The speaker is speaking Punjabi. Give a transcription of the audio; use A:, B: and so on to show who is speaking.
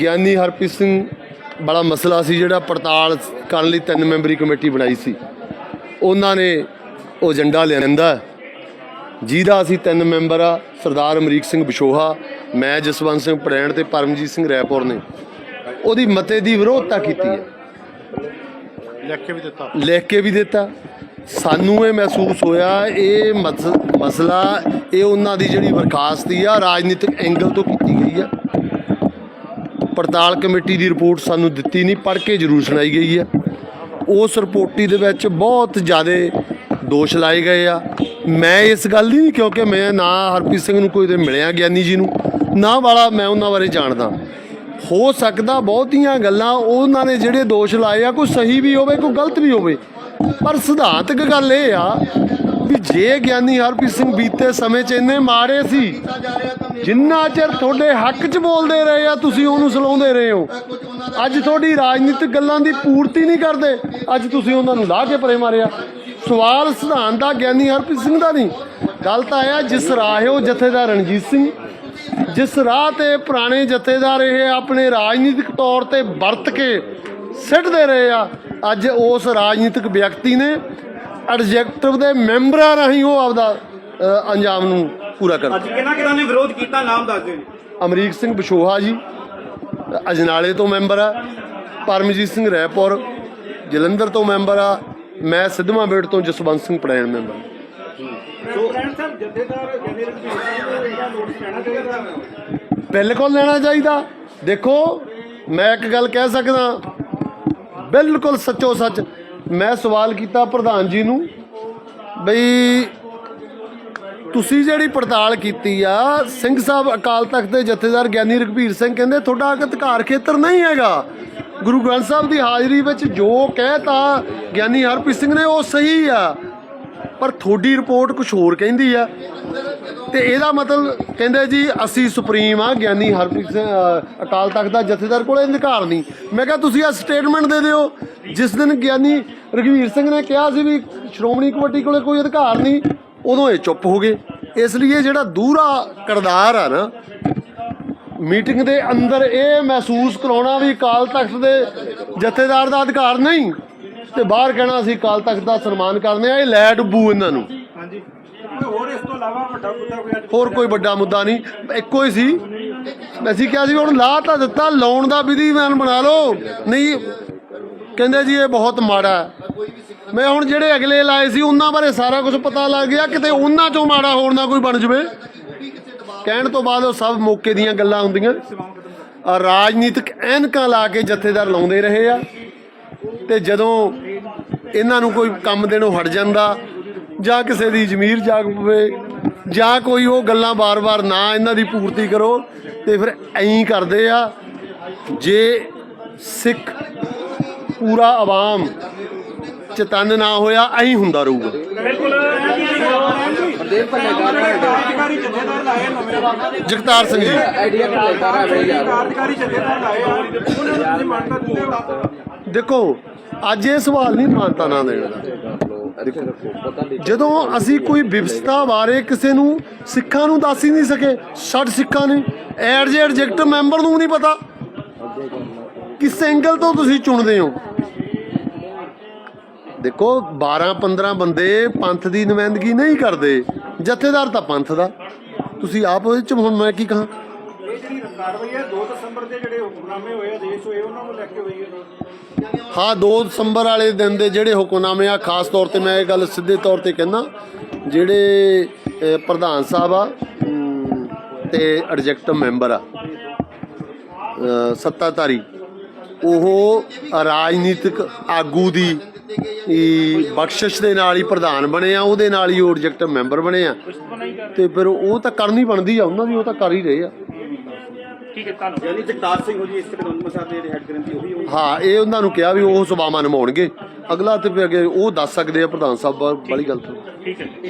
A: ਗਿਆਨੀ ਹਰਪ੍ਰੀਤ ਸਿੰਘ ਬੜਾ ਮਸਲਾ ਸੀ ਜਿਹੜਾ ਪੜਤਾਲ ਕਰਨ ਲਈ ਤਿੰਨ ਮੈਂਬਰੀ ਕਮੇਟੀ ਬਣਾਈ ਸੀ। ਉਹਨਾਂ ਨੇ ਉਹ ਏਜੰਡਾ ਲਿਆਂਦਾ ਜਿਹਦਾ ਅਸੀਂ ਤਿੰਨ ਮੈਂਬਰ ਆ ਸਰਦਾਰ ਅਮਰੀਕ ਸਿੰਘ ਬਿਸ਼ੋਹਾ ਮੈਂ ਜਸਵੰਤ ਸਿੰਘ ਪੜੈਣ ਤੇ ਪਰਮਜੀਤ ਸਿੰਘ ਰੈਪੁਰ ਨੇ। ਉਹਦੀ ਮਤੇ ਦੀ ਵਿਰੋਧਤਾ ਕੀਤੀ ਹੈ।
B: ਲਿਖ ਕੇ ਵੀ ਦਿੱਤਾ।
A: ਲਿਖ ਕੇ ਵੀ ਦਿੱਤਾ। ਸਾਨੂੰ ਇਹ ਮਹਿਸੂਸ ਹੋਇਆ ਇਹ ਮਸ- ਮਸਲਾ ਇਹ ਉਹਨਾਂ ਦੀ ਜਿਹੜੀ ਬਰਖਾਸਤੀ ਆ ਰਾਜਨੀਤਿਕ ਐਂਗਲ ਤੋਂ ਕੀਤੀ ਗਈ ਆ। ਪੜਤਾਲ ਕਮੇਟੀ ਦੀ ਰਿਪੋਰਟ ਸਾਨੂੰ ਦਿੱਤੀ ਨਹੀਂ, ਪੜ੍ਹ ਕੇ ਜ਼ਰੂਰ ਸੁਣਾਈ ਗਈ ਆ ਉਸ ਰਿਪੋਰਟੀ ਦੇ ਵਿੱਚ ਬਹੁਤ ਜ਼ਿਆਦਾ ਦੋਸ਼ ਲਾਏ ਗਏ ਆ। ਮੈਂ ਇਸ ਗੱਲ ਦੀ ਨਹੀਂ, ਕਿਉਂਕਿ ਮੈਂ ਨਾ ਹਰਪ੍ਰੀਤ ਸਿੰਘ ਨੂੰ ਕੋਈ ਤੇ ਮਿਲਿਆ, ਗਿਆਨੀ ਜੀ ਨੂੰ, ਨਾ ਵਾਲਾ ਮੈਂ ਉਹਨਾਂ ਬਾਰੇ ਜਾਣਦਾ। ਹੋ ਸਕਦਾ ਬਹੁਤੀਆਂ ਗੱਲਾਂ ਉਹਨਾਂ ਨੇ ਜਿਹੜੇ ਦੋਸ਼ ਲਾਏ ਆ, ਕੋਈ ਸਹੀ ਵੀ ਹੋਵੇ, ਕੋਈ ਗਲਤ ਵੀ ਹੋਵੇ, ਪਰ ਸਿਧਾਂਤਕ ਗੱਲ ਇਹ ਆ ਵੀ ਜੇ ਗਿਆਨੀ ਹਰਪ੍ਰੀਤ ਸਿੰਘ ਬੀਤੇ ਸਮੇਂ 'ਚ ਇੰਨੇ ਮਾੜੇ ਸੀ, ਜਿੰਨਾ ਚਿਰ ਤੁਹਾਡੇ ਹੱਕ 'ਚ ਬੋਲਦੇ ਰਹੇ ਆ, ਤੁਸੀਂ ਉਹਨੂੰ ਸਲਾਉਂਦੇ ਰਹੇ ਹੋ। ਅੱਜ ਤੁਹਾਡੀ ਰਾਜਨੀਤਿਕ ਗੱਲਾਂ ਦੀ ਪੂਰਤੀ ਨਹੀਂ ਕਰਦੇ। ਅੱਜ ਤੁਸੀਂ ਉਹਨਾਂ ਨੂੰ ਲਾ ਕੇ ਪਰੇ ਮਾਰਿਆ। ਸਵਾਲ ਸਿਧਾਂਤ ਦਾ ਗਿਆਨੀ ਹਰਪ੍ਰੀਤ ਸਿੰਘ ਦਾ ਨਹੀਂ। ਗੱਲ ਤਾਂ ਆਇਆ ਜਿਸ ਰਾਹਿਓ ਜਥੇਦਾਰ ਰਣਜੀਤ ਸਿੰਘ। ਜਿਸ ਰਾਹ ਤੇ ਪੁਰਾਣੇ ਜਥੇਦਾਰ ਇਹ ਆਪਣੇ ਰਾਜਨੀਤਿਕ ਤੌਰ ਤੇ ਵਰਤ ਕੇ ਸਿੱਟਦੇ ਰਹੇ ਆ, ਅੱਜ ਉਸ ਰਾਜਨੀਤਿਕ ਵਿਅਕਤੀ ਨੇ ਐਡਜੈਕਟਿਵ ਦੇ ਮੈਂਬਰਾਂ ਰਾਹੀਂ ਉਹ ਆਪਦਾ ਅੰਜਾਮ ਨੂੰ ਪੂਰਾ ਕਰ
C: ਅੱਜ ਕਿਹਨਾਂ ਕਿਹਨਾਂ ਨੇ ਵਿਰੋਧ ਕੀਤਾ? ਨਾਮ ਦੱਸ ਦਿਓ ਜੀ।
A: ਅਮਰੀਕ ਸਿੰਘ ਬਿਸ਼ੋਹਾ ਜੀ ਅਜਨਾਲੇ ਤੋਂ ਮੈਂਬਰ ਆ ਪਰਮਜੀਤ ਸਿੰਘ ਰੈਪੁਰ ਜਲੰਧਰ ਤੋਂ ਮੈਂਬਰ ਆ ਮੈਂ ਸਿੱਧਵਾਂ ਬੇੜ ਤੋਂ ਜਸਵੰਤ ਸਿੰਘ ਪੜੈਣ ਮੈਂਬਰ। ਬਿਲਕੁਲ ਲੈਣਾ ਚਾਹੀਦਾ? ਦੇਖੋ ਮੈਂ ਇੱਕ ਗੱਲ ਕਹਿ ਸਕਦਾ ਬਿਲਕੁਲ ਸੱਚੋ ਸੱਚ ਮੈਂ ਸਵਾਲ ਕੀਤਾ ਪ੍ਰਧਾਨ ਜੀ ਨੂੰ ਬਈ ਤੁਸੀਂ ਜਿਹੜੀ ਪੜਤਾਲ ਕੀਤੀ ਆ, ਸਿੰਘ ਸਾਹਿਬ ਅਕਾਲ ਤਖਤ ਦੇ ਜਥੇਦਾਰ ਗਿਆਨੀ ਰਘਬੀਰ ਸਿੰਘ ਕਹਿੰਦੇ ਤੁਹਾਡਾ ਅਧਿਕਾਰ ਖੇਤਰ ਨਹੀਂ ਹੈਗਾ। ਗੁਰੂ ਗ੍ਰੰਥ ਸਾਹਿਬ ਦੀ ਹਾਜ਼ਰੀ ਵਿੱਚ ਜੋ ਕਹਿਤਾ ਗਿਆਨੀ ਹਰਪ੍ਰੀਤ ਸਿੰਘ ਨੇ ਉਹ ਸਹੀ ਆ। ਪਰ ਤੁਹਾਡੀ ਰਿਪੋਰਟ ਕੁਝ ਹੋਰ ਕਹਿੰਦੀ ਆ। ਤੇ ਇਹਦਾ ਮਤਲਬ ਕਹਿੰਦੇ ਜੀ, ਅਸੀਂ ਸੁਪਰੀਮ ਆ, ਗਿਆਨੀ ਹਰਪ੍ਰੀਤ ਸਿੰਘ ਅਕਾਲ ਤਖਤ ਦਾ ਜਥੇਦਾਰ ਕੋਲੇ ਅਧਿਕਾਰ ਨਹੀਂ। ਮੈਂ ਕਿਹਾ ਤੁਸੀਂ ਆ ਸਟੇਟਮੈਂਟ ਦੇ ਦਿਓ। ਜਿਸ ਦਿਨ ਗਿਆਨੀ ਰਘਵੀਰ ਸਿੰਘ ਨੇ ਕਿਹਾ ਸੀ ਵੀ ਸ਼੍ਰੋਮਣੀ ਕਮੇਟੀ ਕੋਲੇ ਕੋਈ ਅਧਿਕਾਰ ਨਹੀਂ ਉਦੋਂ ਇਹ ਚੁੱਪ ਹੋ ਗਏ। ਇਸ ਲਈ ਇਹ ਜਿਹੜਾ ਦੂਰਾ ਕਰਦਾਰ ਆ ਨਾ ਮੀਟਿੰਗ ਦੇ ਅੰਦਰ ਇਹ ਮਹਿਸੂਸ ਕਰਾਉਣਾ ਵੀ ਅਕਾਲ ਤਖਤ ਦੇ ਜਥੇਦਾਰ ਦਾ ਅਧਿਕਾਰ ਨਹੀਂ ਤੇ ਬਾਹਰ ਕਹਿਣਾ ਅਸੀਂ ਅਕਾਲ ਤਖਤ ਦਾ ਸਨਮਾਨ ਕਰਦੇ ਆ ਇਹ ਲੈ ਡੁੱਬੂ ਇਹਨਾਂ ਨੂੰ।
C: ਹਾਂਜੀ। ਹੋਰ ਇਸ ਤੋਂ ਇਲਾਵਾ ਵੱਡਾ ਮੁੱਦਾ ਕੋਈ ਅੱਜ
A: ਹੋਰ ਕੋਈ ਵੱਡਾ ਮੁੱਦਾ ਨਹੀਂ ਇੱਕੋ ਹੀ ਸੀ। ਅਸੀਂ ਕਿਹਾ ਸੀ ਹੁਣ ਲਾ ਤਾਂ ਦਿੱਤਾ ਲਾਉਣ ਦਾ ਵਿਧੀਵਾਨ ਬਣਾ ਲਓ ਨਹੀਂ ਕਹਿੰਦੇ ਜੀ ਇਹ ਬਹੁਤ ਮਾੜਾ ਹੈ। ਮੈਂ ਹੁਣ ਜਿਹੜੇ ਅਗਲੇ ਲਾਏ ਸੀ ਉਹਨਾਂ ਬਾਰੇ ਸਾਰਾ ਕੁਝ ਪਤਾ ਲੱਗ ਗਿਆ ਕਿਤੇ ਉਹਨਾਂ ਚੋਂ ਮਾੜਾ ਹੋਰ ਨਾ ਕੋਈ ਬਣ ਜਵੇ। ਕਹਿਣ ਤੋਂ ਬਾਅਦ ਉਹ ਸਭ ਮੌਕੇ ਦੀਆਂ ਗੱਲਾਂ ਹੁੰਦੀਆਂ। ਆ ਰਾਜਨੀਤਿਕ ਐਨਕਾਂ ਲਾ ਕੇ ਜਥੇਦਾਰ ਲਾਉਂਦੇ ਰਹੇ ਆ। ਤੇ ਜਦੋਂ ਇਹਨਾਂ ਨੂੰ ਕੋਈ ਕੰਮ ਦੇਣੋਂ ਹਟ ਜਾਂਦਾ ਜਾਂ ਕਿਸੇ ਦੀ ਜ਼ਮੀਰ ਜਾਗ ਪਵੇ ਜਾਂ ਕੋਈ ਉਹ ਗੱਲਾਂ ਬਾਰ-ਬਾਰ ਨਾ ਇਹਨਾਂ ਦੀ ਪੂਰਤੀ ਕਰੋ ਤੇ ਫਿਰ ਐਂ ਕਰਦੇ ਆ ਜੇ ਸਿੱਖ ਪੂਰਾ ਆਵਾਮ ਚਤਨ ਨਾ ਹੋਇਆ ਐਂ ਹੁੰਦਾ ਰਹੂਗਾ। ਜਗਤਾਰ ਸਿੰਘ ਜੀ। ਦੇਖੋ ਅੱਜ ਇਹ ਸਵਾਲ ਨਹੀਂ ਮਾਨਤਾ ਨਾ ਦੇਣ ਦਾ। ਜਦੋਂ ਅਸੀਂ ਕੋਈ ਵਿਵਸਥਾ ਬਾਰੇ ਕਿਸੇ ਨੂੰ ਸਿੱਖਾਂ ਨੂੰ ਦੱਸ ਹੀ ਨਹੀਂ ਸਕੇ ਛੱਡ ਸਿੱਖਾਂ ਨੇ ਐਡ ਜੇ ਐਡਜੈਕਟ ਮੈਂਬਰ ਨੂੰ ਨਹੀਂ ਪਤਾ। ਕਿਸ ਐਂਗਲ ਤੋਂ ਤੁਸੀਂ ਚੁਣਦੇ ਹੋ? ਦੇਖੋ 12 15 ਬੰਦੇ ਪੰਥ ਦੀ ਨੁਮਾਇੰਦਗੀ ਨਹੀਂ ਕਰਦੇ। ਜਥੇਦਾਰ ਤਾਂ ਪੰਥ ਦਾ। ਤੁਸੀਂ ਆਪ ਉਹਦੇ ਚ ਹੁਣ ਮੈਂ ਕੀ ਕਹਾਂ?
C: ਹਾਂ 2 ਦਸੰਬਰ
A: ਵਾਲੇ ਦਿਨ ਦੇ ਜਿਹੜੇ ਹੁਕਮਨਾਮੇ ਆ, ਖਾਸ ਤੌਰ ਤੇ ਮੈਂ ਇਹ ਗੱਲ ਸਿੱਧੇ ਤੌਰ ਤੇ ਕਹਿੰਦਾ, ਜਿਹੜੇ ਪ੍ਰਧਾਨ ਸਾਹਿਬ ਆ ਤੇ ਐਡਜੈਕਟਿਵ ਮੈਂਬਰ ਆ ਸੱਤਾਧਾਰੀ, ਉਹ ਰਾਜਨੀਤਿਕ ਆਗੂ ਦੀ ਹੀ ਬਖਸ਼ਿਸ਼ ਦੇ ਨਾਲ ਹੀ ਪ੍ਰਧਾਨ ਬਣੇ ਆ ਉਹਦੇ ਨਾਲ ਹੀ ਉਹ ਮੈਂਬਰ ਬਣੇ ਆ। ਤੇ ਫਿਰ ਉਹ ਤਾਂ ਕਰਨੀ ਬਣਦੀ ਆ ਉਹਨਾਂ ਦੀ ਉਹ ਤਾਂ ਕਰ ਹੀ ਰਹੇ ਆ।
C: ਯਾਨੀ ਜਗਤਾਰ ਸਿੰਘ ਹੋ ਜੀ ਇਸ ਕਾਨੂੰਨ ਮਸਾ ਦੇ ਹੈਡ ਗ੍ਰੰਥੀ ਉਹੀ ਹੋਈ
A: ਹਾਂ ਇਹ ਉਹਨਾਂ ਨੂੰ ਕਿਹਾ ਵੀ ਉਹ ਸਭਾਵਾਂ ਨਿਭਾਉਣਗੇ। ਅਗਲਾ ਤੇ ਫਿਰ ਅੱਗੇ ਉਹ ਦੱਸ ਸਕਦੇ ਆ ਪ੍ਰਧਾਨ ਸਾਹਿਬ ਵਾਲੀ ਗੱਲ ਤੋਂ।